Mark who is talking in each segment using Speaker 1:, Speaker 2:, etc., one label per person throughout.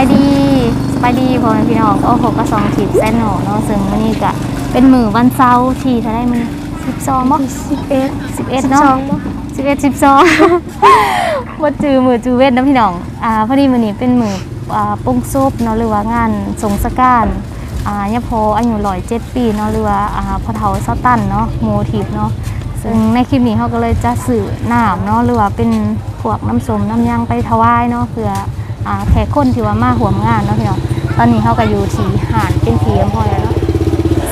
Speaker 1: ายดีสบายดีพ่อแม่พี่น้องโอ้โหก็สองขีดแซนหนอเนาะซึ่งวันนี้ก็เป็นมือวันเสาร์ที่เท่าได้มือสิบสองบ่สิบเอ็ดสิบเอ็ดเนาะสิบเอ็ดสิบสองว่าจือมือจือเวทนะพี่น้องอ่าพอดีมือนี้เป็นมืออ่าปงซุปเนาะหรือว่างานสงสการอ่ายะโพอายุร้อยเจ็ดปีเนาะหรือว่าอ่าพอเฒ่าเซาตันเนาะโมทีฟเนาะซึ่งในคลิปนี้เขาก็เลยจะสื่อน้ำเนาะหรือว่าเป็นพวกน้ำส้มน้ำยางไปถวายเนาะเพื่ออ่า แขกคนที่ว่ามาห่วมงานเนาะพี่น้องตอนนี้เขาก็อยู่ที่หาดเป็นทีมพอแล้วเนาะ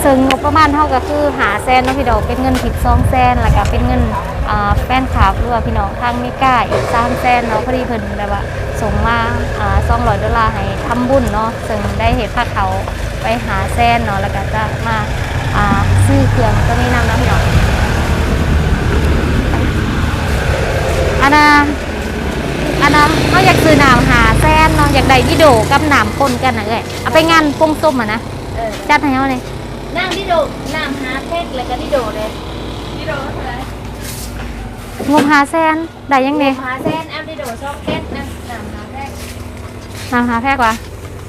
Speaker 1: ซึ่งงบประมาณเขาก็คือหาแสนเนาะพี่น้องเป็นเงินผิดซองแสนแล้วก็เป็นเงินแฟนคลับหรือว่าพี่น้องทางเมกาอีกสามแสนเนาะพอดีเพิ่นแบบว่าส่งมาอ่าสองร้อยดอลลาร์ให้ทำบุญเนาะซึ่งได้เห็นพาเขาไปหาแสนเนาะแล้วก็จะมาซื้อเครื่องตัวนี้นำนะพี่น้องอันน่ะ อันน่ะเขาอยากซื้อหนามหาแซนเนาะอยากได้วิดีโอกับหนามปนกันนะเอ้ยเอาไปงานปงส้มอะนะ
Speaker 2: เออ
Speaker 1: จัดให้เขาเลย
Speaker 2: น้ำดิโดน้ำหาเพชรแล้วก็ดิโดเลยดิโดเท่าไหร่
Speaker 1: งบหาแซนได้ยังไง
Speaker 2: หาเส้นแอมดิโดช่องเพชรนะน้ำหาแพ็ค
Speaker 1: หนามหาแพ็กวะ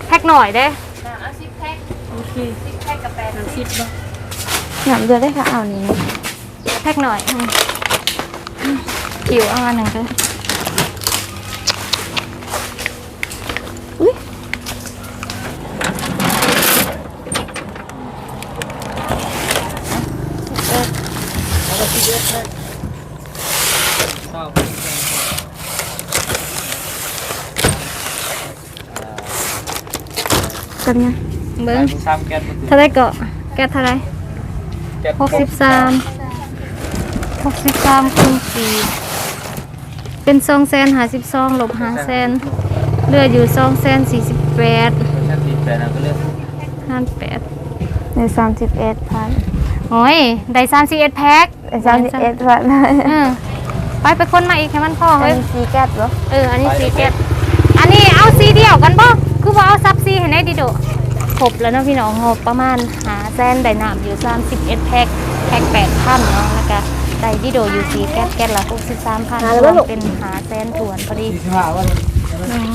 Speaker 1: แพ็กหน่อยเด้
Speaker 2: น้ำเอาสิบแพ็คโอเคสิบแพ็คกับแปดสิบบ่
Speaker 3: หนำเดือดได้ค่ะเอานี้
Speaker 1: แพ็กหน่อยอืมผิวเอาอันหนึ่งด้วยอุ้ย กันยังเบิ้ง
Speaker 4: ซ้ำแก๊ส
Speaker 1: เท่าไรเกาะแกะเท่าไร
Speaker 4: แก๊ส
Speaker 1: หกสิบสามหกสิบสามคูณสี่เป็นสองแสนหาสิบสองลบหาแสนเหลืออยู่สองแสนสี่สิบแปด
Speaker 4: ชั้นตีแปดนะก็เลือก
Speaker 1: ห้าแปด
Speaker 3: ในสามสิบเอ็ดพัน
Speaker 1: โอ้ย ได้สามสิบเอ็ดแพ็ค
Speaker 3: สามสิบเอ็ดพัน
Speaker 1: เออไปไปคนมาอีกให้มันพอ
Speaker 3: อัน
Speaker 1: เฮ้ย
Speaker 3: นี้ซีแก๊สเหรอ
Speaker 1: เอออันนี้สีเก็บอันนี้เอาสีเดียวกันป่ะคือว่าเอาซับซีให้ได้ดีโดครบแล้วเนาะพี่น้องงบประมาณหาแสนได้น้ำอยู่สามสิบเอ็ดแพ็คแพ็คแปดพันเนาะแล้วก็ได้ดีโดอยู่สีแก๊สแก๊สละหกสิบสามพันรวมเป็นหาแสนถวนพอดี
Speaker 4: สี่สิบห้าวัน
Speaker 1: หนึ่ง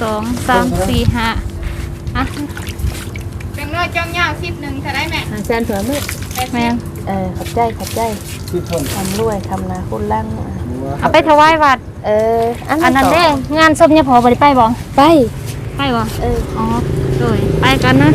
Speaker 1: สองสามสี่ห้าอะ
Speaker 2: เป็นน้อยจ้องยาวสิบหนึ่งเท่าไรแม่
Speaker 3: หาแสนถั่วมือ
Speaker 1: แม่น
Speaker 3: เออขอบใจขอบใจ
Speaker 4: คือชน
Speaker 3: ทำรวยทำนาคุณล่าง
Speaker 1: เอาไปถวายวัด
Speaker 3: เอออัน
Speaker 1: อันนั้น
Speaker 3: ต่
Speaker 1: เด้งานศพเนี่ยพอบริไปบ่
Speaker 3: ไป
Speaker 1: ไปบ่
Speaker 3: เออ
Speaker 1: อ๋อโดยไปกันนะ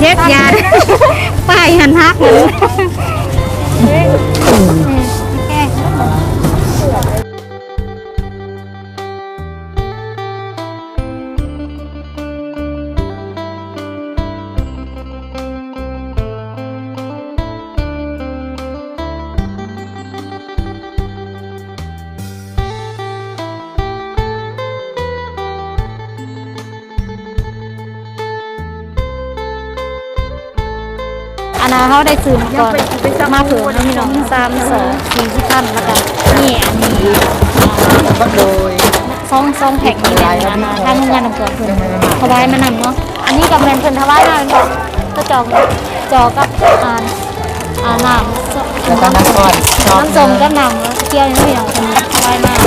Speaker 1: เย็ดยาป้ายหันฮักเลย เขาได้ซื้อมาก่อนมาเผื่อให้พี่น้องสามสองสี่สิบพันแล้วกันนี่อันนี้
Speaker 3: ก็โดย
Speaker 1: ซองซองแพ็กนี่แหละอันนะทางโรงงานน้ำเกลือเพิ่นถวายมานำเนาะอันนี้กับแมนเพิ่นถวายมาเป็นบอกก็จองจอกับอ่านอ่าน้ำ
Speaker 3: แล้วก็น้ำก่อน
Speaker 1: น้ำส้มกับน้ำแล้วเกี่ยวนี่พี่น้องเพิ่นถวายมา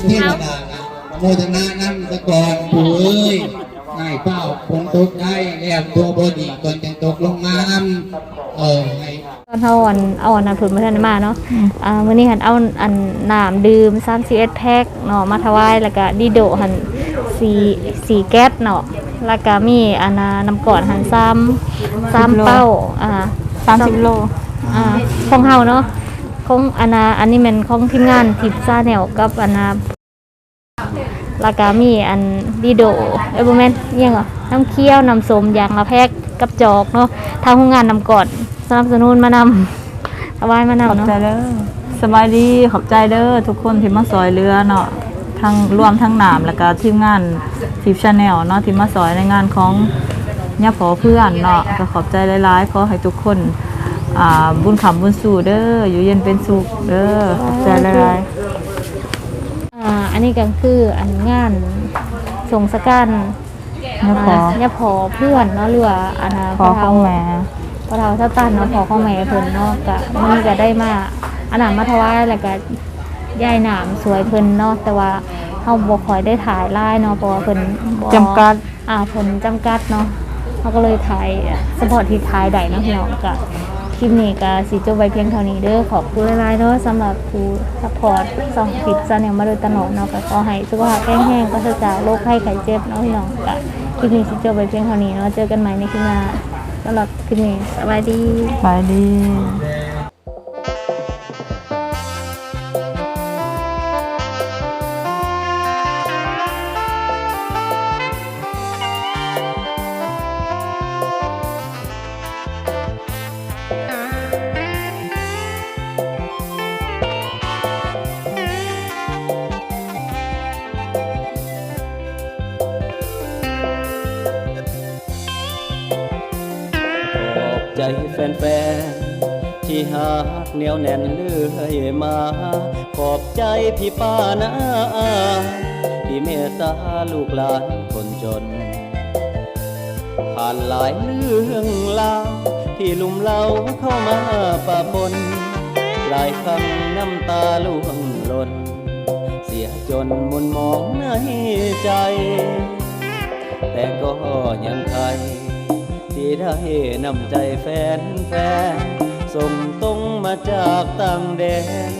Speaker 5: เทวดานะโมทนานั่งสะกอนผู้เอ้ยง่ายเป้าคงตกได้แล้วตัวบดีก่อนจะตกลงน้ำเออให้
Speaker 1: ตอนเฮาอันเอาอันนั้นเพิ่นมาทันได้มาเนาะอ่ามื้อนี้หันเอาอันน้ำดื่ม31แพ็คเนาะมาถวายแล้วก็ดิโดหัน4 4แก๊สเนาะแล้วก็มีอันน่ะน้ำกอดหันซ้ำซ้ำเป้าอ่า
Speaker 3: 30โล
Speaker 1: อ่าของเฮาเนาะ ของอันน่ะอันนี้ม่นของทีมงานทิปซ่าแนวกับอันน่ะแล้วก็มีอันดิโดเอ้ยบ่แมนยังเหรอน้ำเคี้ยวน้ำสมยางละแพ็คกับจอกเนาะทางโรงงานนำกอดสนับสนุนมานำถวายมานำเนาะ
Speaker 6: ใจเด้อสบายดีขอบใจเด้อทุกคนที่มาซอยเรือเนาะทั้งรวมทั้งนามแล้วก็ทีมงานทีมชาแนลเนาะที่มาซอยในงานของย่าพอเพื่อนเนาะก็ขอบใจหลายๆขอให้ทุกคน อ่าบุญขำบุญสู่เด้ออยู่เย็นเป็นสุขเด้อขอบใจหลายๆ
Speaker 1: อ่าอันนี้ก็คืออันงานส่งสการ
Speaker 6: ย่าพอ
Speaker 1: ย่าพอเพื่อนเนาะหรือว่าอันน่ะ
Speaker 6: พอของแม่
Speaker 1: พอเฒ่าเฒ่าตันเนาะพอของแม่เพิ่นเนาะก็มื้อนี้ก็ได้มาอันนั้นมาถวายแล้วก็ยายหนามสวยเพิ่นเนาะแต่ว่าเฮาบ่ค่อยได้ถ่ายลายเนาะเพราะว่าเพิ่นบ่
Speaker 6: จำกัด
Speaker 1: อ่าเพิ่นจำกัดเนาะเฮาก็เลยถ่ายเฉพาะที่ถ่ายได้เนาะพี่น้องก็ คลิปนี้ก็สิจบไว้เพียงเท่านี้เด้อขอบคุณหลายๆเนาะสำหรับผู้สปอร์ตสองคลิปซะเนี่ยมาโดยตลอดเนาะก็ขอให้สุขภาพแข็งแรงปราศจากโรคไข้ไข้เจ็บเนาะพี่น้องก็คลิปนี้สิจบไว้เพียงเท่านี้เนาะเจอกันใหม่ในคลิปหน้าสำหรับคลิปนี้สวัสดี
Speaker 6: ไปดี
Speaker 7: ฟนๆ ที่หักเหนียวแน่นเลื่อยมา ขอบใจพี่ป้านะที่เมตตาลูกหลานคนจน ผ่านหลายเรื่องราวที่ลุมเล่าเข้ามาปะปน หลายครั้งน้ำตาล่วงหล่น เสียจนมุนมองในใจ แต่ก็ยังไทย ที่ได้นำใจแฟนแฟนส่งตรงมาจากต่างแดน